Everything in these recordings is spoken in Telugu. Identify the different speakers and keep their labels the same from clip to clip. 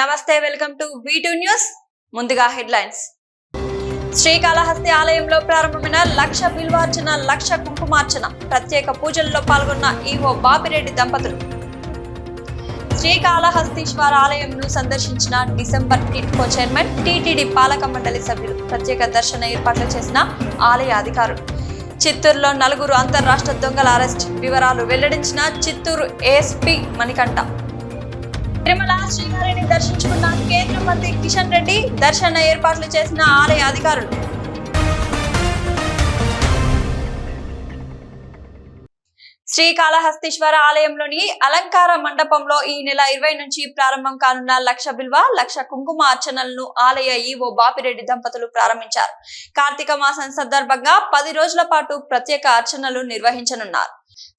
Speaker 1: నమస్తే వెల్కమ్ టు టూ న్యూస్ ముందుగా హెడ్లైన్స్. శ్రీకాళహస్తి ఆలయంలో ప్రారంభమైన లక్ష బిల్వార్చన లక్ష కుంకుమార్చన ప్రత్యేక పూజల్లో పాల్గొన్న ఈవో బాపిరెడ్డి దంపతులు. శ్రీకాళహస్తీశ్వర ఆలయంను సందర్శించిన డిసెంబర్ టిట్కో చైర్మన్ టీటీడీ పాలక మండలి సభ్యులు ప్రత్యేక దర్శన ఏర్పాట్లు చేసిన ఆలయ అధికారులు. చిత్తూరులో నలుగురు అంతర్రాష్ట్ర దొంగల అరెస్ట్ వివరాలు వెల్లడించిన చిత్తూరు ఏఎస్పీ మణికంఠ. తిరుమల శ్రీవారిని దర్శించుకున్న కేంద్ర మంత్రి కిషన్ రెడ్డి దర్శన ఏర్పాట్లు చేసిన ఆలయ అధికారులు. శ్రీకాళహస్తీశ్వర ఆలయంలోని అలంకార మండపంలో ఈ నెల ఇరవై నుంచి ప్రారంభం కానున్న లక్ష బిల్వ లక్ష కుంకుమ అర్చనలను ఆలయ ఈవో బాపిరెడ్డి దంపతులు ప్రారంభించారు. కార్తీక మాసం సందర్భంగా పది రోజుల పాటు ప్రత్యేక అర్చనలు నిర్వహించనున్నారు.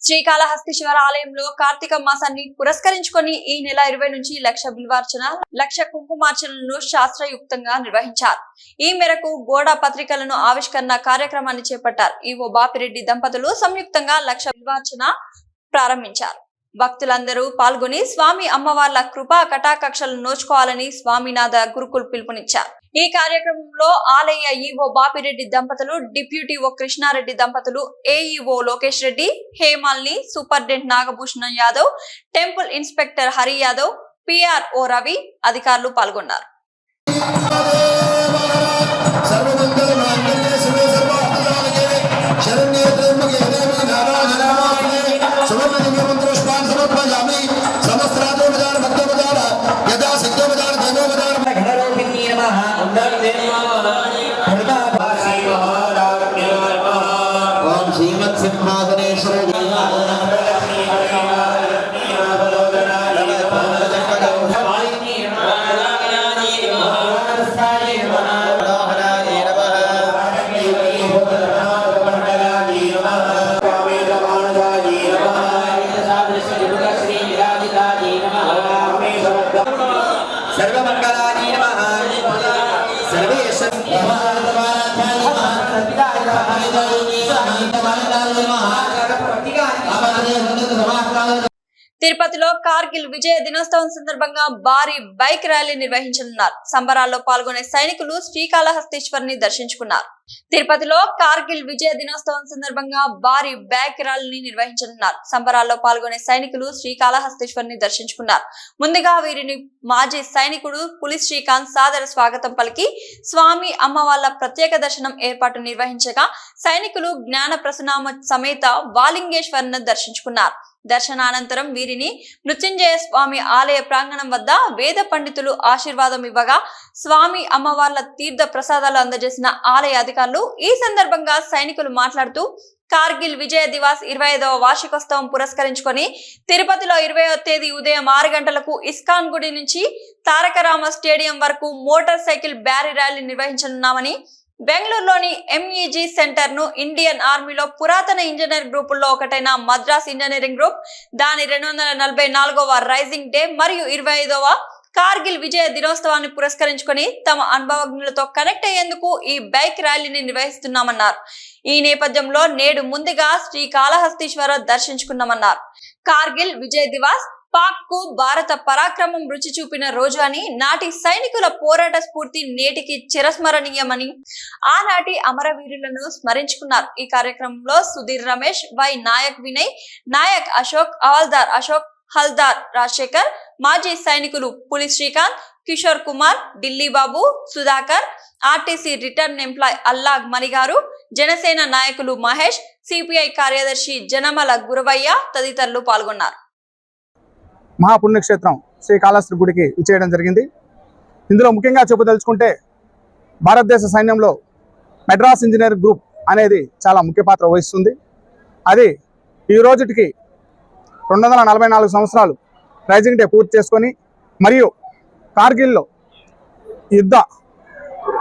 Speaker 1: శ్రీకాళహస్తి ఆలయంలో కార్తీక మాసాన్ని పురస్కరించుకొని ఈ నెల ఇరవై నుంచి లక్ష బిల్వార్చన లక్ష కుంకుమార్చనలను శాస్త్రయుక్తంగా నిర్వహించారు. ఈ మేరకు గోడ పత్రికలను ఆవిష్కరణ కార్యక్రమాన్ని చేపట్టారు. ఈవో బాపిరెడ్డి దంపతులు సంయుక్తంగా లక్ష బిల్వార్చన ప్రారంభించారు. భక్తులందరూ పాల్గొని స్వామి అమ్మవార్ల కృపా కటాకక్షలు నోచుకోవాలని స్వామినాథ గురుకులు పిలుపునిచ్చారు. ఈ కార్యక్రమంలో ఆలయ ఈవో బాపిరెడ్డి దంపతులు డిప్యూటీ ఓ కృష్ణారెడ్డి దంపతులు ఏఈఓ లోకేష్ రెడ్డి హేమాల్ని superintendent Nagabhushanam Yadav temple inspector Hari Yadav PRO Ravi అధికారులు పాల్గొన్నారు. తిరుపతిలో కార్గిల్ విజయ దినోత్సవం సందర్భంగా భారీ బైక్ ర్యాలీ నిర్వహించనున్నారు. సంబరాల్లో పాల్గొనే సైనికులు శ్రీకాళహస్తీశ్వరిని దర్శించుకున్నారు. తిరుపతిలో కార్గిల్ విజయ దినోత్సవం సందర్భంగా భారీ బైక్ ర్యాలీని నిర్వహించనున్నారు. సంబరాల్లో పాల్గొనే సైనికులు శ్రీకాళహస్తీశ్వరిని దర్శించుకున్నారు. ముందుగా వీరిని మాజీ సైనికుడు పులి శ్రీకాంత్ సాదర స్వాగతం పలికి స్వామి అమ్మ వాళ్ళ ప్రత్యేక దర్శనం ఏర్పాటు నిర్వహించగా సైనికులు జ్ఞాన ప్రసనామ సమేత వాలింగేశ్వరిని దర్శించుకున్నారు. దర్శనానంతరం వీరిని మృత్యుంజయ స్వామి ఆలయ ప్రాంగణం వద్ద వేద పండితులు ఆశీర్వాదం ఇవ్వగా స్వామి అమ్మవార్ల తీర్థ ప్రసాదాలు అందజేసిన ఆలయ అధికారులు ఈ సందర్భంగా సైనికులు మాట్లాడుతూ కార్గిల్ విజయ దివాస్ ఇరవై ఐదవ వార్షికోత్సవం పురస్కరించుకొని తిరుపతిలో ఇరవైవ తేదీ ఉదయం ఆరు గంటలకు ఇస్కాన్ గుడి నుంచి తారకరామ స్టేడియం వరకు మోటార్ సైకిల్ బ్యారీ ర్యాలీ నిర్వహించనున్నామని బెంగళూరులోని ఎంఈజీ సెంటర్ను ఇండియన్ ఆర్మీలో పురాతన ఇంజనీర్ గ్రూపుల్లో ఒకటైన మద్రాస్ ఇంజనీరింగ్ గ్రూప్ దాని రెండు వందల నలభై నాలుగవ రైజింగ్ డే మరియు ఇరవై ఐదవ కార్గిల్ విజయ దినోత్సవాన్ని పురస్కరించుకొని తమ అనుభవజ్ఞులతో కనెక్ట్ అయ్యేందుకు ఈ బైక్ ర్యాలీని నిర్వహిస్తున్నామన్నారు. ఈ నేపథ్యంలో నేడు ముందుగా శ్రీ కాళహస్తీశ్వర దర్శించుకున్నామన్నారు. కార్గిల్ విజయ్ దివాస్ పాక్కు భారత పరాక్రమం రుచి చూపిన రోజు అని నాటి సైనికుల పోరాట స్ఫూర్తి నేటికి చిరస్మరణీయమని ఆనాటి అమరవీరులను స్మరించుకున్నారు. ఈ కార్యక్రమంలో సుధీర్ రమేష్ వై నాయక్ వినయ్ నాయక్ అశోక్ అవల్దార్ అశోక్ హల్దార్ రాజశేఖర్ మాజీ సైనికులు Puli Srikanth Kishore Kumar Delhi Babu Sudhakar RTC return employee అల్లాగ్ మణిగారు జనసేన నాయకులు మహేష్ సిపిఐ కార్యదర్శి జనమల గురవయ్య తదితరులు పాల్గొన్నారు.
Speaker 2: మహాపుణ్యక్షేత్రం శ్రీకాళహస్తి గుడికి ఇచ్చేయడం జరిగింది. ఇందులో ముఖ్యంగా చెప్పదలుచుకుంటే భారతదేశ సైన్యంలో మెడ్రాస్ ఇంజనీర్ గ్రూప్ అనేది చాలా ముఖ్య పాత్ర వహిస్తుంది. అది ఈ రోజుటికి రెండు వందల నలభై నాలుగు సంవత్సరాలు రైజింగ్ డే పూర్తి చేసుకొని మరియు కార్గిల్లో యుద్ధ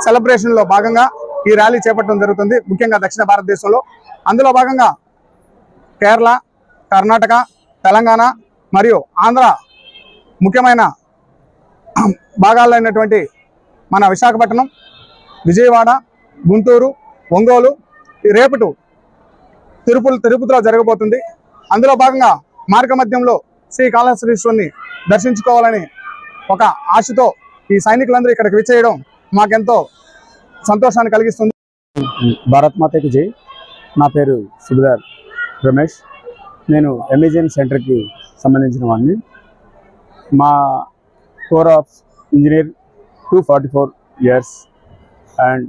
Speaker 2: సెలబ్రేషన్లో భాగంగా ఈ ర్యాలీ చేపట్టడం జరుగుతుంది. ముఖ్యంగా దక్షిణ భారతదేశంలో అందులో భాగంగా కేరళ కర్ణాటక తెలంగాణ మరియు ఆంధ్ర ముఖ్యమైన భాగాల్లో అయినటువంటి మన విశాఖపట్నం విజయవాడ గుంటూరు ఒంగోలు ఈ రేపటి తిరుపతి తిరుపతిలో జరగబోతుంది. అందులో భాగంగా మార్గ మధ్యంలో శ్రీ దర్శించుకోవాలని ఒక ఆశతో ఈ సైనికులందరూ ఇక్కడికి విచ్చేయడం మాకెంతో సంతోషాన్ని కలిగిస్తుంది. భారత్ మాతకి జై. నా పేరు సుబిదార్ రమేష్. నేను ఎమేజన్ సెంటర్కి సంబంధించిన వాడిని మా corps of engineer two forty four years and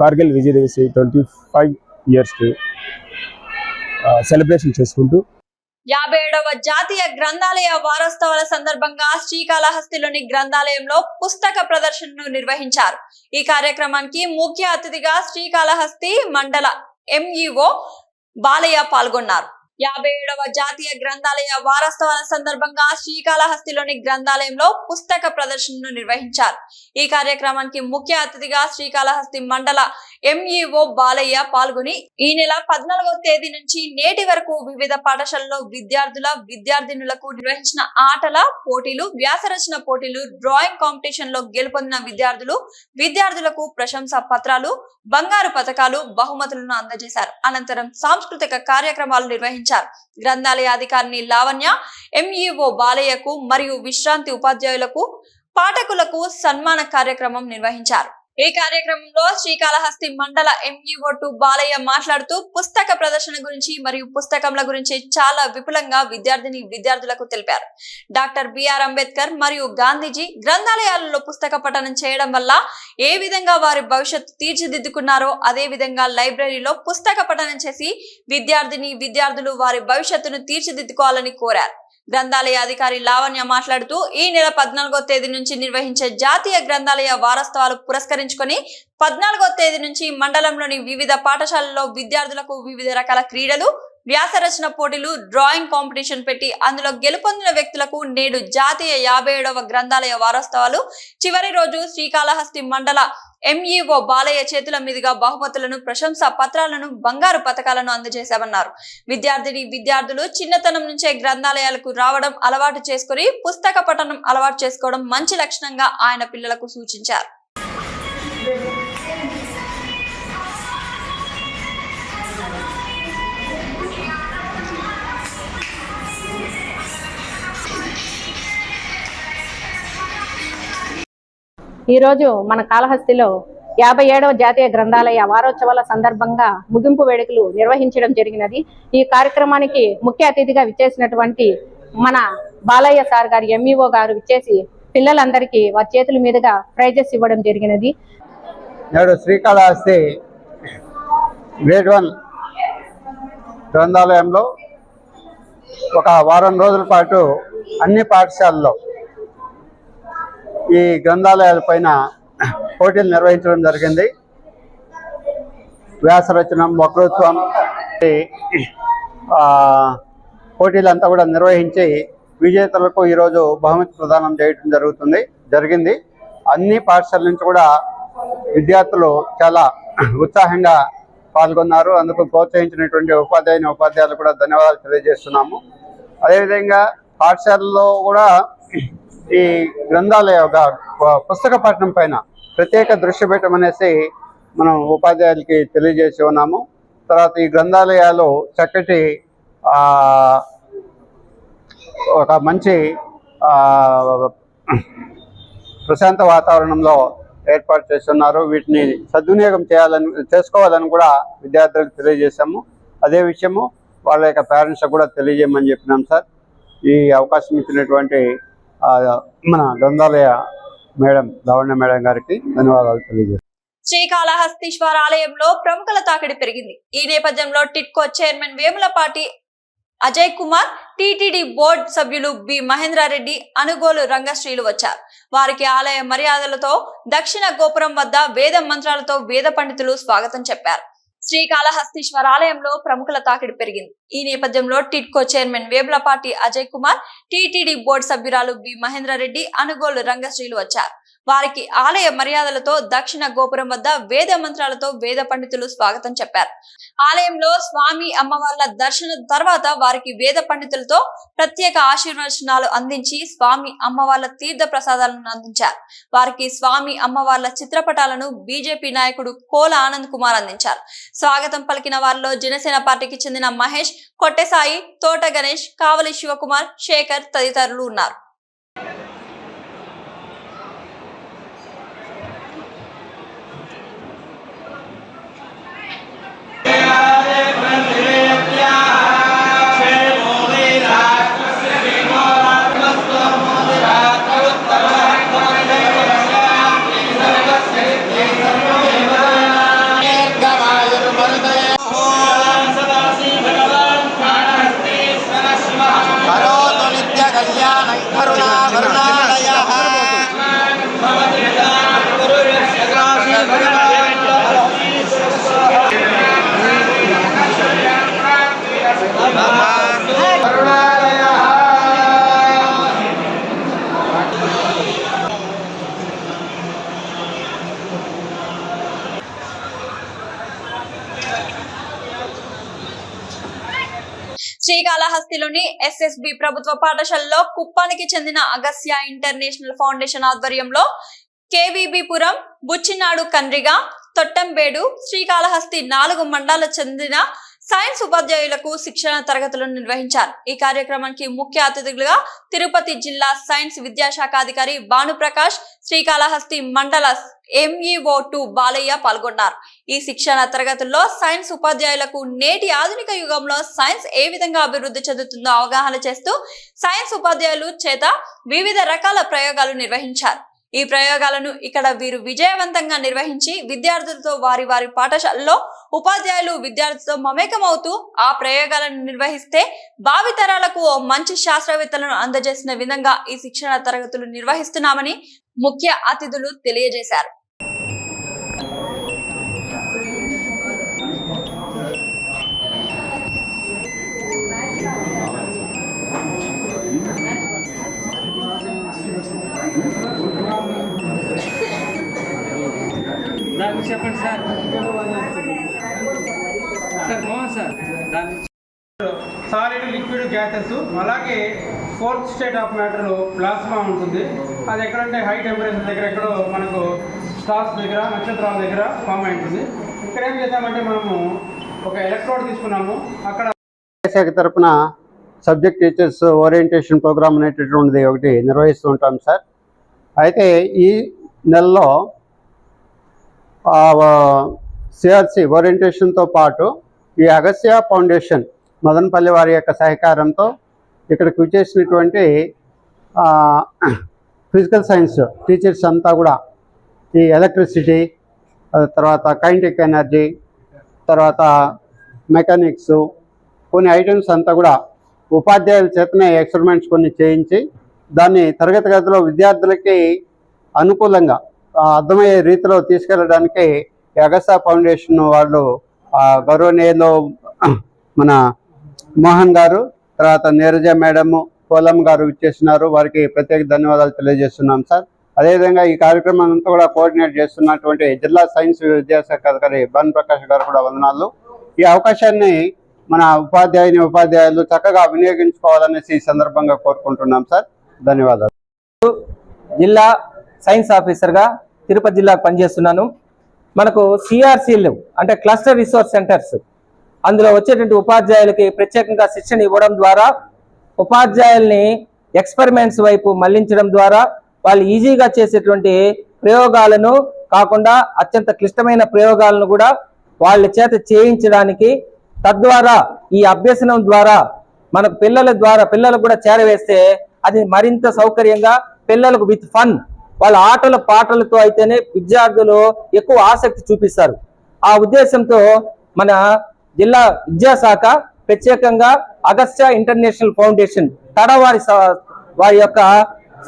Speaker 2: Kargil Vijay Diwas twenty five ఇయర్స్కి సెలబ్రేషన్ చేసుకుంటూ
Speaker 1: యాభై ఏడవ జాతీయ గ్రంథాలయ వారోత్సవాల సందర్భంగా శ్రీకాళహస్తిలోని గ్రంథాలయంలో పుస్తక ప్రదర్శనను నిర్వహించారు. ఈ కార్యక్రమానికి ముఖ్య అతిథిగా శ్రీకాళహస్తి మండల ఎంఈఓ బాలయ్య పాల్గొన్నారు. యాభై ఏడవ జాతీయ గ్రంథాలయ వారోత్సవాల సందర్భంగా శ్రీకాళహస్తిలోని గ్రంథాలయంలో పుస్తక ప్రదర్శనను నిర్వహించారు. ఈ కార్యక్రమానికి ముఖ్య అతిథిగా శ్రీకాళహస్తి మండల ఎంఈఓ బాలయ్య పాల్గొని ఈ నెల పద్నాలుగో తేదీ నుంచి నేటి వరకు వివిధ పాఠశాలలో విద్యార్థుల విద్యార్థినులకు నిర్వహించిన ఆటల పోటీలు వ్యాసరచన పోటీలు డ్రాయింగ్ కాంపిటీషన్లో గెలుపొందిన విద్యార్థులు విద్యార్థులకు ప్రశంసా పత్రాలు బంగారు పథకాలు బహుమతులను అందజేశారు. అనంతరం సాంస్కృతిక కార్యక్రమాలు నిర్వహించారు. గ్రంథాలయ అధికారిని లావణ్య ఎంఈఓ బాలయ్యకు మరియు విశ్రాంతి ఉపాధ్యాయులకు పాఠకులకు సన్మాన కార్యక్రమం నిర్వహించారు. ఈ కార్యక్రమంలో శ్రీకాళహస్తి మండల ఎంఈఓ టు బాలయ్య మాట్లాడుతూ పుస్తక ప్రదర్శన గురించి మరియు పుస్తకంల గురించి చాలా విపులంగా విద్యార్థిని విద్యార్థులకు తెలిపారు. డాక్టర్ బిఆర్ అంబేద్కర్ మరియు గాంధీజీ గ్రంథాలయాలలో పుస్తక పఠనం చేయడం వల్ల ఏ విధంగా వారి భవిష్యత్తు తీర్చిదిద్దుకున్నారో అదే విధంగా లైబ్రరీలో పుస్తక పఠనం చేసి విద్యార్థిని విద్యార్థులు వారి భవిష్యత్తును తీర్చిదిద్దుకోవాలని కోరారు. గ్రంథాలయ అధికారి లావణ్య మాట్లాడుతూ ఈ నెల పద్నాలుగో తేదీ నుంచి నిర్వహించే జాతీయ గ్రంథాలయ వారోత్సవాలు పురస్కరించుకొని పద్నాలుగో తేదీ నుంచి మండలంలోని వివిధ పాఠశాలల్లో విద్యార్థులకు వివిధ రకాల క్రీడలు వ్యాస రచన పోటీలు డ్రాయింగ్ కాంపిటీషన్ పెట్టి అందులో గెలుపొందిన వ్యక్తులకు నేడు జాతీయ యాభై ఏడవ గ్రంథాలయ వారోత్సవాలు. చివరి రోజు శ్రీకాళహస్తి మండల ఎంఈఓ బాలయ్య చేతుల మీదుగా బహుమతులను ప్రశంసా పత్రాలను బంగారు పథకాలను అందజేశామన్నారు. విద్యార్థిని విద్యార్థులు చిన్నతనం నుంచే గ్రంథాలయాలకు రావడం అలవాటు చేసుకుని పుస్తక పఠనం అలవాటు చేసుకోవడం మంచి లక్షణంగా ఆయన పిల్లలకు సూచించారు.
Speaker 3: ఈరోజు మన కాళహస్తిలో యాభై ఏడవ జాతీయ గ్రంథాలయ వారోత్సవాల సందర్భంగా ముగింపు వేడుకలు నిర్వహించడం జరిగినది. ఈ కార్యక్రమానికి ముఖ్య అతిథిగా విచ్చేసినటువంటి మన బాలయ్య సార్ గారు ఎంఈఓ గారు విచ్చేసి పిల్లలందరికీ వారి చేతుల మీదుగా ప్రైజెస్ ఇవ్వడం జరిగినది.
Speaker 4: నేడు శ్రీకాళహస్తి గ్రేడ్ వన్ గ్రంథాలయంలో ఒక వారం రోజుల పాటు అన్ని పాఠశాలలో ఈ గ్రంథాలయాల పైన పోటీలు నిర్వహించడం జరిగింది. వ్యాసరచనం వక్రోత్వం పోటీలంతా కూడా నిర్వహించి విజేతలకు ఈరోజు బహుమతి ప్రదానం చేయడం జరుగుతుంది జరిగింది. అన్ని పాఠశాల నుంచి కూడా విద్యార్థులు చాలా ఉత్సాహంగా పాల్గొన్నారు. అందుకు ప్రోత్సహించినటువంటి ఉపాధ్యాయుని ఉపాధ్యాయులు కూడా ధన్యవాదాలు తెలియజేస్తున్నాము. అదేవిధంగా పాఠశాలలో కూడా ఈ గ్రంథాలయ ఒక పుస్తక పఠనం పైన ప్రత్యేక దృష్టి పెట్టమనేసి మనం ఉపాధ్యాయులకి తెలియజేసి ఉన్నాము. తర్వాత ఈ గ్రంథాలయాలు చక్కటి ఒక మంచి ప్రశాంత వాతావరణంలో ఏర్పాటు చేస్తున్నారు. వీటిని సద్వినియోగం చేయాలని చేసుకోవాలని కూడా విద్యార్థులకు తెలియజేశాము. అదే విషయము వాళ్ళ యొక్క పేరెంట్స్ కూడా తెలియజేయమని చెప్పినాం సార్. ఈ అవకాశం ఇచ్చినటువంటి మన గ్రంథాలయ మేడం లావణ్య మేడం గారికి ధన్యవాదాలు తెలియజేస్తాను
Speaker 1: శ్రీకాళహస్తీశ్వర ఆలయంలో ప్రముఖుల తాకిడి పెరిగింది. ఈ నేపథ్యంలో TIDCO chairman Vemulapati Ajay Kumar TTD board సభ్యులు బి మహేంద్రారెడ్డి అనుగోలు రంగశ్రీలు వచ్చారు. వారికి ఆలయ మర్యాదలతో దక్షిణ గోపురం వద్ద వేద మంత్రాలతో వేద పండితులు స్వాగతం చెప్పారు. శ్రీకాళహస్తీశ్వర ఆలయంలో ప్రముఖుల తాకిడి పెరిగింది. ఈ నేపథ్యంలో TIDCO chairman Vemulapati Ajay Kumar TTD board సభ్యురాలు బి మహేంద్రారెడ్డి అనుగోలు రంగశ్రీలు వచ్చారు. వారికి ఆలయ మర్యాదలతో దక్షిణ గోపురం వద్ద వేద మంత్రాలతో వేద పండితులు స్వాగతం చెప్పారు. ఆలయంలో స్వామి అమ్మవార్ల దర్శనం తర్వాత వారికి వేద పండితులతో ప్రత్యేక ఆశీర్వచనాలు అందించి స్వామి అమ్మవార్ల తీర్థ ప్రసాదాలను అందించారు. వారికి స్వామి అమ్మవార్ల చిత్రపటాలను బీజేపీ నాయకుడు కోల ఆనంద్ కుమార్ అందించారు. స్వాగతం పలికిన వారిలో జనసేన పార్టీకి చెందిన మహేష్ కొట్టెసాయి తోట గణేష్ కావలి శివకుమార్ శేఖర్ తదితరులు ఉన్నారు. శ్రీకాళహస్తిలోని ఎస్ఎస్బి ప్రభుత్వ పాఠశాలలో కుప్పానికి చెందిన అగస్య ఇంటర్నేషనల్ ఫౌండేషన్ ఆధ్వర్యంలో కేవీబీపురం బుచ్చినాడు కండ్రిగ తొట్టంబేడు శ్రీకాళహస్తి నాలుగు మండలాలకు చెందిన సైన్స్ ఉపాధ్యాయులకు శిక్షణ తరగతులను నిర్వహించారు. ఈ కార్యక్రమానికి ముఖ్య అతిథులుగా తిరుపతి జిల్లా సైన్స్ విద్యాశాఖ అధికారి భానుప్రకాష్ శ్రీకాళహస్తి మండల ఎంఈఓ టు బాలయ్య పాల్గొన్నారు. ఈ శిక్షణ తరగతుల్లో సైన్స్ ఉపాధ్యాయులకు నేటి ఆధునిక యుగంలో సైన్స్ ఏ విధంగా అభివృద్ధి చెందుతుందో అవగాహన చేస్తూ సైన్స్ ఉపాధ్యాయులు చేత వివిధ రకాల ప్రయోగాలు నిర్వహించారు. ఈ ప్రయోగాలను ఇక్కడ వీరు విజయవంతంగా నిర్వహించి విద్యార్థులతో వారి వారి పాఠశాలలో ఉపాధ్యాయులు విద్యార్థులతో మమేకమవుతూ ఆ ప్రయోగాలను నిర్వహిస్తే భావితరాలకు ఓ మంచి శాస్త్రవేత్తలను అందజేసిన విధంగా ఈ శిక్షణ తరగతులు నిర్వహిస్తున్నామని ముఖ్య అతిథులు తెలియజేశారు.
Speaker 5: చెప్పండి సార్. Sir Mohan sir. దాని
Speaker 6: సాలిడ్ లిక్విడ్ గ్యాసెస్ అలాగే fourth state of matter plasma ఉంటుంది. అది ఎక్కడంటే హై టెంపరేచర్ దగ్గర ఎక్కడో మనకు స్టార్స్ దగ్గర నక్షత్రాల దగ్గర ఫామ్ అయి ఉంటుంది. ఇక్కడ ఏం చేసామంటే మనము ఒక ఎలక్ట్రోడ్ తీసుకున్నాము. అక్కడ
Speaker 4: శాఖ తరపున సబ్జెక్ట్ టీచర్స్ ఓరియంటేషన్ ప్రోగ్రామ్ అనేటటువంటిది ఒకటి నిర్వహిస్తూ ఉంటాం సార్. అయితే ఈ నెలలో సిఆర్సి ఓరియంటేషన్తో పాటు ఈ అగస్య ఫౌండేషన్ మదనపల్లి వారి యొక్క సహకారంతో ఇక్కడికి వచ్చేసినటువంటి ఫిజికల్ సైన్స్ టీచర్స్ అంతా కూడా ఈ ఎలక్ట్రిసిటీ తర్వాత కైంటిక్ ఎనర్జీ తర్వాత మెకానిక్స్ కొన్ని ఐటమ్స్ అంతా కూడా ఉపాధ్యాయుల చేతనే ఎక్స్పెరిమెంట్స్ కొన్ని చేయించి దాన్ని తరగతి గదిలో విద్యార్థులకి అనుకూలంగా అర్థమయ్యే రీతిలో తీసుకెళ్ళడానికి ఈ అగస్తా ఫౌండేషన్ వాళ్ళు ఆ, గౌరవనీయులు మన మోహన్ గారు తర్వాత నీరజ మేడము కోలం గారు ఇచ్చేసినారు. వారికి ప్రత్యేక ధన్యవాదాలు తెలియజేస్తున్నాం సార్. అదేవిధంగా ఈ కార్యక్రమం అంతా కూడా కోఆర్డినేట్ చేస్తున్నటువంటి జిల్లా సైన్స్ విద్యాశాఖ అధికారి బన్ ప్రకాష్ గారు కూడా వందనాలు. ఈ అవకాశాన్ని మన ఉపాధ్యాయుని ఉపాధ్యాయులు చక్కగా వినియోగించుకోవాలనేసి ఈ సందర్భంగా కోరుకుంటున్నాం సార్. ధన్యవాదాలు.
Speaker 7: జిల్లా సైన్స్ ఆఫీసర్గా తిరుపతి జిల్లాకు పనిచేస్తున్నాను. మనకు సిఆర్సీలు అంటే క్లస్టర్ రిసోర్స్ సెంటర్స్ అందులో వచ్చేటువంటి ఉపాధ్యాయులకి ప్రత్యేకంగా శిక్షణ ఇవ్వడం ద్వారా ఉపాధ్యాయుల్ని ఎక్స్పెరిమెంట్స్ వైపు మళ్ళించడం ద్వారా వాళ్ళు ఈజీగా చేసేటువంటి ప్రయోగాలను కాకుండా అత్యంత క్లిష్టమైన ప్రయోగాలను కూడా వాళ్ళ చేత చేయించడానికి తద్వారా ఈ అభ్యసనం ద్వారా మనకు పిల్లల ద్వారా పిల్లలకు కూడా చేరవేస్తే అది మరింత సౌకర్యంగా పిల్లలకు విత్ ఫన్ వాళ్ళ ఆటల పాటలతో అయితేనే విద్యార్థులు ఎక్కువ ఆసక్తి చూపిస్తారు. ఆ ఉద్దేశంతో మన జిల్లా విద్యాశాఖ ప్రత్యేకంగా అగస్త్య ఇంటర్నేషనల్ ఫౌండేషన్ తడవారి వారి యొక్క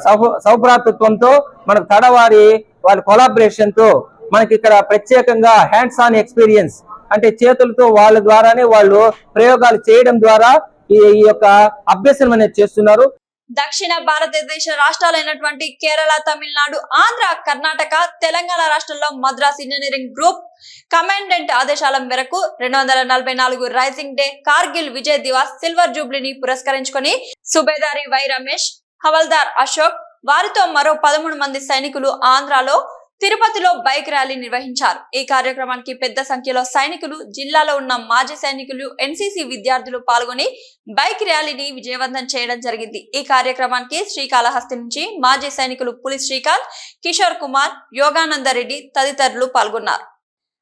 Speaker 7: సౌ- సౌభ్రాతృత్వంతో మనకు తడవారి వారి కొలాబరేషన్తో మనకి ఇక్కడ ప్రత్యేకంగా హ్యాండ్స్ ఆన్ ఎక్స్పీరియన్స్ అంటే చేతులతో వాళ్ళ ద్వారానే వాళ్ళు ప్రయోగాలు చేయడం ద్వారా ఈ ఈ యొక్క అభ్యసనం అనేది చేస్తున్నారు.
Speaker 1: దక్షిణ భారతదేశ రాష్ట్రాలైనటువంటి కేరళ తమిళనాడు ఆంధ్ర కర్ణాటక తెలంగాణ రాష్ట్రాల్లో మద్రాస్ ఇంజనీరింగ్ గ్రూప్ కమాండెంట్ ఆదేశాల మేరకు రెండు వందల నలభై నాలుగు rising day Kargil Vijay Diwas silver జూబ్లీని పురస్కరించుకొని సుబేదారి వై రమేష్ హవల్దార్ అశోక్ వారితో మరో పదమూడు మంది సైనికులు ఆంధ్రాలో తిరుపతిలో బైక్ ర్యాలీ నిర్వహించారు. ఈ కార్యక్రమానికి పెద్ద సంఖ్యలో సైనికులు జిల్లాలో ఉన్న మాజీ సైనికులు ఎన్సీసీ విద్యార్థులు పాల్గొని బైక్ ర్యాలీని విజయవంతం చేయడం జరిగింది. ఈ కార్యక్రమానికి శ్రీకాళహస్తి నుంచి మాజీ సైనికులు పులి శ్రీకాంత్ కిషోర్ కుమార్ యోగానంద రెడ్డి తదితరులు పాల్గొన్నారు.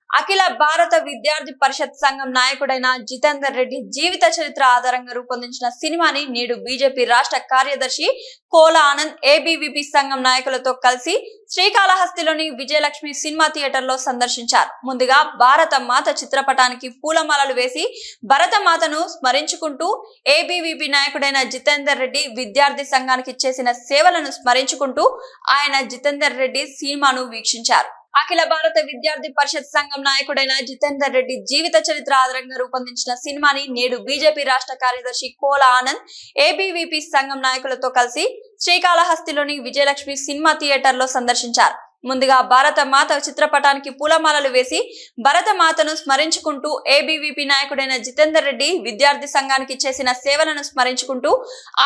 Speaker 1: అఖిల భారత విద్యార్థి పరిషత్ సంఘం నాయకుడైన జితేందర్ రెడ్డి జీవిత చరిత్ర ఆధారంగా రూపొందించిన సినిమాని నేడు బీజేపీ రాష్ట్ర కార్యదర్శి కోల ఆనంద్ ఏబీవీపీ సంఘం నాయకులతో కలిసి శ్రీకాళహస్తిలోని విజయలక్ష్మి సినిమా థియేటర్లో సందర్శించారు. ముందుగా భారత మాత చిత్రపటానికి పూలమాలలు వేసి భరతమాతను స్మరించుకుంటూ ఏబీవీపీ నాయకుడైన జితేందర్ రెడ్డి విద్యార్థి సంఘానికి చేసిన సేవలను స్మరించుకుంటూ ఆయన జితేందర్ రెడ్డి సినిమాను వీక్షించారు. అఖిల భారత విద్యార్థి పరిషత్ సంఘం నాయకుడైన జితేందర్ రెడ్డి జీవిత చరిత్ర ఆధారంగా రూపొందించిన సినిమాని నేడు బీజేపీ రాష్ట్ర కార్యదర్శి కోల ఆనంద్ ఏబీవీపీ సంఘం నాయకులతో కలిసి శ్రీకాళహస్తిలోని విజయలక్ష్మి సినిమా థియేటర్లో సందర్శించారు. ముందుగా భారత మాత చిత్రపటానికి పూలమాలలు వేసి భరత మాతను స్మరించుకుంటూ ఏబీవీపీ నాయకుడైన జితేందర్ రెడ్డి విద్యార్థి సంఘానికి చేసిన సేవలను స్మరించుకుంటూ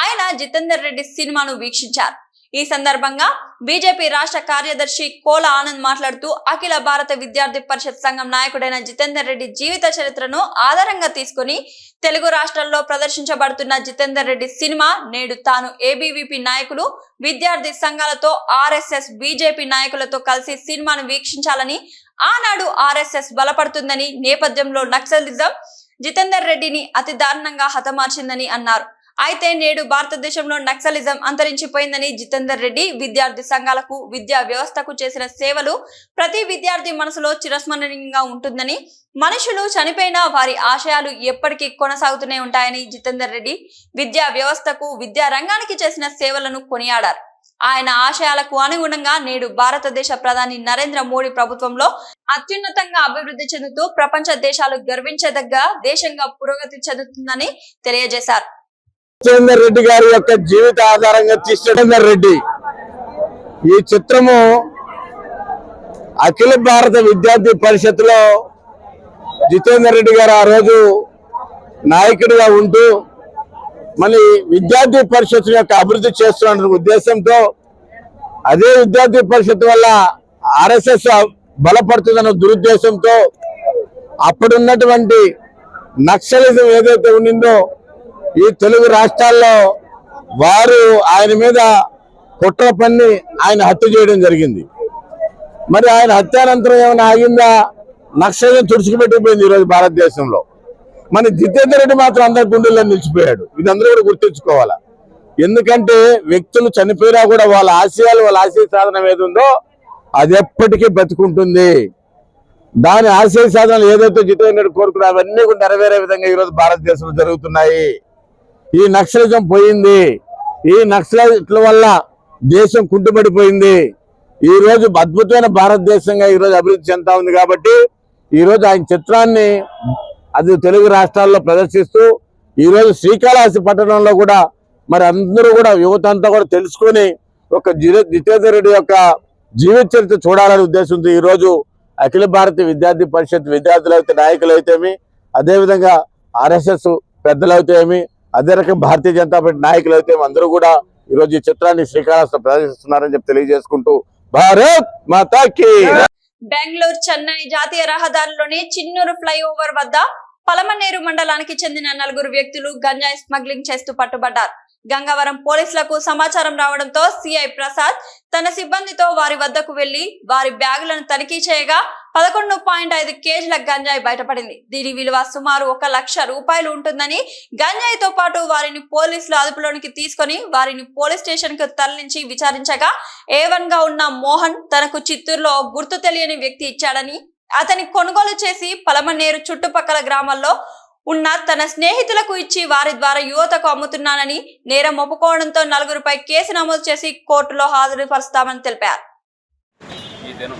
Speaker 1: ఆయన జితేందర్ రెడ్డి సినిమాను వీక్షించారు. ఈ సందర్భంగా బీజేపీ రాష్ట్ర కార్యదర్శి కోల ఆనంద్ మాట్లాడుతూ అఖిల భారత విద్యార్థి పరిషత్ సంఘం నాయకుడైన జితేందర్ రెడ్డి జీవిత చరిత్రను ఆధారంగా తీసుకుని తెలుగు రాష్ట్రాల్లో ప్రదర్శించబడుతున్న జితేందర్ రెడ్డి సినిమా నేడు తాను ఏబీవీపీ నాయకులు విద్యార్థి సంఘాలతో ఆర్ఎస్ఎస్ బీజేపీ నాయకులతో కలిసి సినిమాను వీక్షించాలని ఆనాడు ఆర్ఎస్ఎస్ బలపడుతుందని నేపథ్యంలో నక్సలిజం జితేందర్ రెడ్డిని అతి దారుణంగా హతమార్చిందని అన్నారు. అయితే నేడు భారతదేశంలో నక్సలిజం అంతరించిపోయిందని జితేందర్ రెడ్డి విద్యార్థి సంఘాలకు విద్యా వ్యవస్థకు చేసిన సేవలు ప్రతి విద్యార్థి మనసులో చిరస్మరణీయంగా ఉంటుందని మనుషులు చనిపోయినా వారి ఆశయాలు ఎప్పటికీ కొనసాగుతూనే ఉంటాయని జితేందర్ రెడ్డి విద్యా వ్యవస్థకు విద్యా రంగానికి చేసిన సేవలను కొనియాడారు. ఆయన ఆశయాలకు అనుగుణంగా నేడు భారతదేశ ప్రధాని నరేంద్ర మోడీ ప్రభుత్వంలో అత్యున్నతంగా అభివృద్ధి చెందుతూ ప్రపంచ దేశాలు గర్వించదగ్గ దేశంగా పురోగతి చెందుతుందని తెలియజేశారు.
Speaker 8: జితేందర్ రెడ్డి గారి యొక్క జీవిత ఆధారంగా తీసేందర్ రెడ్డి. ఈ చిత్రము అఖిల భారత విద్యార్థి పరిషత్లో జితేందర్ రెడ్డి గారు ఆ రోజు నాయకుడిగా ఉంటూ మళ్ళీ విద్యార్థి పరిషత్ యొక్క అభివృద్ధి చేస్తున్న ఉద్దేశంతో అదే విద్యార్థి పరిషత్ వల్ల ఆర్ఎస్ఎస్ బలపడుతుందన్న దురుద్దేశంతో అప్పుడున్నటువంటి నక్సలిజం ఏదైతే ఉండిందో ఈ తెలుగు రాష్ట్రాల్లో వారు ఆయన మీద కుట్ర పన్ని ఆయన హత్య చేయడం జరిగింది. మరి ఆయన హత్యానంతరం ఏమైనా ఆగిందా? నక్సలిజం తుడుచుకుపెట్టిపోయింది ఈరోజు భారతదేశంలో. మన జితేందర్ రెడ్డి మాత్రం అందరి గుండెల్లో నిలిచిపోయాడు. ఇది అందరూ కూడా గుర్తించుకోవాలా? ఎందుకంటే వ్యక్తులు చనిపోయినా కూడా వాళ్ళ ఆశయాలు వాళ్ళ ఆశయ సాధనం ఏది ఉందో అది ఎప్పటికీ బతుకుంటుంది దాని ఆశయ సాధనలు ఏదైతే జితేందర్ రెడ్డి కోరుకున్నా అవన్నీ కూడా నెరవేరే విధంగా ఈరోజు భారతదేశంలో జరుగుతున్నాయి. ఈ నక్సలిజం పోయింది. ఈ నక్సలైట్ల వల్ల దేశం కుంటుపడిపోయింది. ఈ రోజు అద్భుతమైన భారతదేశంగా ఈ రోజు అభివృద్ధి చెందుతా ఉంది కాబట్టి ఈరోజు ఆయన చిత్రాన్ని అది తెలుగు రాష్ట్రాల్లో ప్రదర్శిస్తూ ఈరోజు శ్రీకాళహస్తి పట్టణంలో కూడా మరి అందరూ కూడా యువత అంతా కూడా తెలుసుకొని ఒక జితేందర్ రెడ్డి యొక్క జీవిత చరిత్ర చూడాలనే ఉద్దేశంతో ఈరోజు అఖిల భారతీయ విద్యార్థి పరిషత్ విద్యార్థులు అయితే నాయకులు అయితేమి అదేవిధంగా ఆర్ఎస్ఎస్ పెద్దలు అయితేమి అదే రకం భారతీయ జనతా పార్టీ నాయకులు అయితే అందరూ కూడా ఈ రోజు ఈ చిత్రాన్ని శ్రీకాళహస్తం ప్రదర్శిస్తున్నారని చెప్పి తెలియజేసుకుంటూ భారత్ మాతాకి.
Speaker 1: బెంగళూరు చెన్నై జాతీయ రహదారిలోని చిన్నూరు ఫ్లైఓవర్ వద్ద పలమనేరు మండలానికి చెందిన నలుగురు వ్యక్తులు గంజాయి స్మగ్లింగ్ చేస్తూ పట్టుబడ్డారు. గంగవరం పోలీసులకు సమాచారం రావడంతో సిఐ ప్రసాద్ తన సిబ్బందితో వారి వద్దకు వెళ్ళి వారి బ్యాగులను తనిఖీ చేయగా పదకొండు పాయింట్ ఐదు కేజీల గంజాయి బయటపడింది. దీని విలువ సుమారు ఒక లక్ష రూపాయలు ఉంటుందని గంజాయితో పాటు వారిని పోలీసులు అదుపులోనికి తీసుకొని వారిని పోలీస్ స్టేషన్కు తరలించి విచారించగా ఏవన్గా ఉన్న మోహన్ తనకు చిత్తూరులో గుర్తు తెలియని వ్యక్తి ఇచ్చాడని అతని కొనుగోలు చేసి పలమనేరు చుట్టుపక్కల గ్రామాల్లో ఉన్న తన స్నేహితులకు ఇచ్చి వారి ద్వారా యువతకు అమ్ముతున్నానని నేరం ఒప్పుకోవడంతో నలుగురిపై కేసు నమోదు చేసి కోర్టులో హాజరుపరుస్తామని తెలిపారు.
Speaker 9: ఈ దినం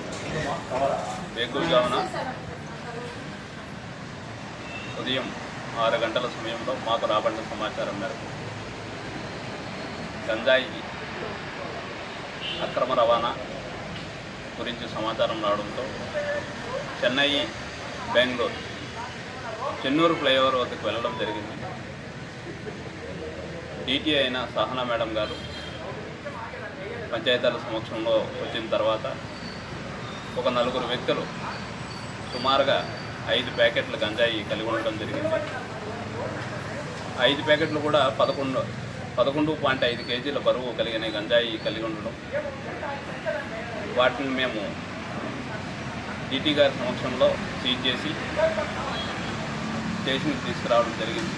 Speaker 9: ఉదయం ఆరు గంటల సమయంలో మాకు రాబడిన సమాచారం మేరకు గంజాయి అక్రమ రవాణా గురించి సమాచారం రావడంతో చెన్నై బెంగళూరు చెన్నూరు ఫ్లైఓవర్ వద్దకు వెళ్ళడం జరిగింది. డీటీ అయిన సహనా మేడం గారు పంచాయతీల సమక్షంలో వచ్చిన తర్వాత ఒక నలుగురు వ్యక్తులు సుమారుగా ఐదు ప్యాకెట్ల గంజాయి కలిగి ఉండడం జరిగింది. ఐదు ప్యాకెట్లు కూడా పదకొండు పదకొండు పాయింట్ ఐదు కేజీల బరువు కలిగిన గంజాయి కలిగి ఉండడం. వాటిని మేము డిటి గారి సమక్షంలో సీజ్ చేసి స్టేషన్కి తీసుకురావడం జరిగింది.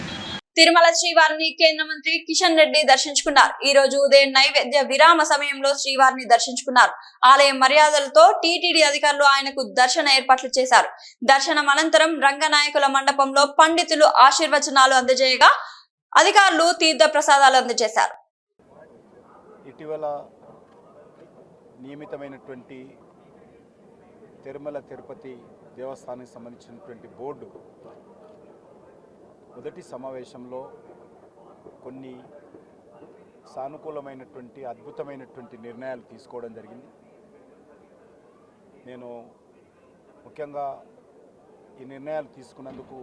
Speaker 1: తిరుమల శ్రీవారిని కేంద్ర మంత్రి కిషన్ రెడ్డి దర్శించుకున్నారు. ఈ రోజు ఉదయం నైవేద్య విరామ సమయంలో శ్రీవారిని దర్శించుకున్నారు. ఆలయ మర్యాదలతో టీటీడీ అధికారులు ఆయనకు దర్శన ఏర్పాట్లు చేశారు. దర్శనం అనంతరం రంగనాయకుల మండపంలో పండితులు ఆశీర్వచనాలు అందజేయగా అధికారులు తీర్థ ప్రసాదాలు అందజేశారు.
Speaker 10: ఇటీవల నియమితమైనటువంటి తిరుమల తిరుపతి దేవస్థానానికి సంబంధించినటువంటి బోర్డు మొదటి సమావేశంలో కొన్ని సానుకూలమైనటువంటి అద్భుతమైనటువంటి నిర్ణయాలు తీసుకోవడం జరిగింది. నేను ముఖ్యంగా ఈ నిర్ణయాలు తీసుకున్నందుకు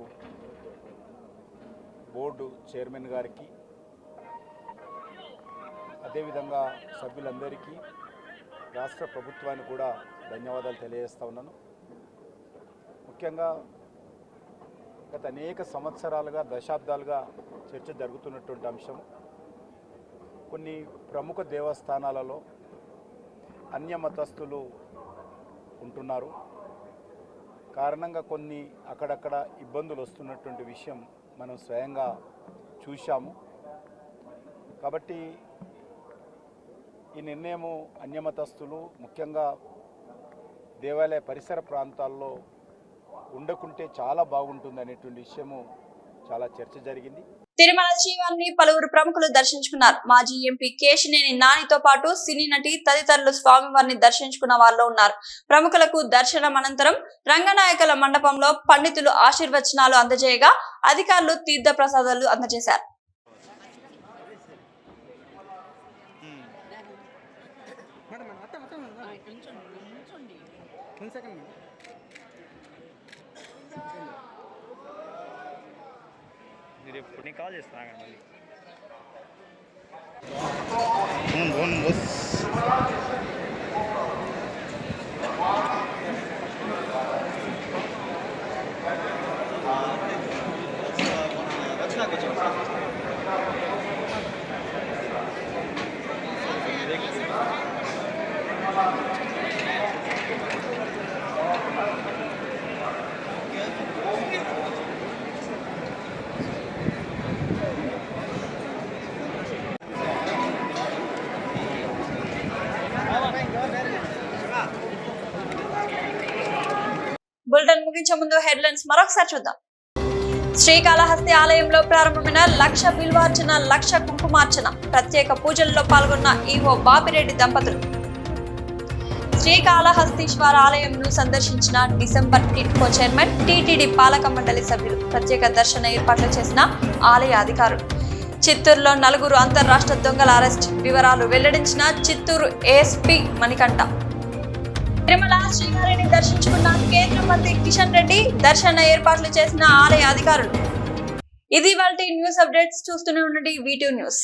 Speaker 10: బోర్డు చైర్మన్ గారికి అదేవిధంగా సభ్యులందరికీ రాష్ట్ర ప్రభుత్వానికి కూడా ధన్యవాదాలు తెలియజేస్తా ఉన్నాను. ముఖ్యంగా గత అనేక సంవత్సరాలుగా దశాబ్దాలుగా చర్చ జరుగుతున్నటువంటి అంశం. కొన్ని ప్రముఖ దేవస్థానాలలో అన్య మతస్థులు ఉంటున్నారు. కారణంగా కొన్ని అక్కడక్కడ ఇబ్బందులు వస్తున్నటువంటి విషయం మనం స్వయంగా చూశాము. కాబట్టి ఈ నిర్ణయము అన్యమతస్థులు ముఖ్యంగా దేవాలయ పరిసర ప్రాంతాల్లో ఉండకుంటే చాలా బాగుంటుంది అనేటువంటి విషయము చాలా చర్చ జరిగింది.
Speaker 1: తిరుమల శ్రీవారిని పలువురు ప్రముఖులు దర్శించుకున్నారు. మాజీ ఎంపీ కేశినేని నానితో పాటు సినీ నటి తదితరులు స్వామివారిని దర్శించుకున్న వారిలో ఉన్నారు. ప్రముఖులకు దర్శనం అనంతరం రంగనాయకుల మండపంలో పండితులు ఆశీర్వచనాలు అందజేయగా అధికారులు తీర్థ ప్రసాదాలు అందజేశారు
Speaker 5: ఇప్పుడు నేను కాల్ చేస్తాను మళ్ళీ.
Speaker 1: బులెటిన్ ముగించే ముందు హెడ్లైన్స్ మరొకసారి చూద్దాం. శ్రీకాళహస్తి ఆలయంలో ప్రారంభమైన లక్ష బిల్వార్చన లక్ష కుంకుమార్చన ప్రత్యేక పూజల్లో పాల్గొన్న ఈవో బాపిరెడ్డి దంపతులు. శ్రీకాళహస్తీశ్వర ఆలయంను సందర్శించిన డిసెంబర్ టిట్కో చైర్మన్ టీటీడీ పాలక మండలి సభ్యులు ప్రత్యేక దర్శన ఏర్పాట్లు చేసిన ఆలయ అధికారులు. చిత్తూరులో నలుగురు అంతర్రాష్ట్ర దొంగల అరెస్ట్ వివరాలు వెల్లడించిన చిత్తూరు ఏఎస్పీ మణికంఠ. తిరుమల శ్రీవారిని దర్శించుకున్న కేంద్ర మంత్రి కిషన్ రెడ్డి దర్శన ఏర్పాట్లు చేసిన ఆలయ అధికారులు. ఇది వాళ్ళ న్యూస్ అప్డేట్స్ చూస్తూనే ఉండండి. V two news.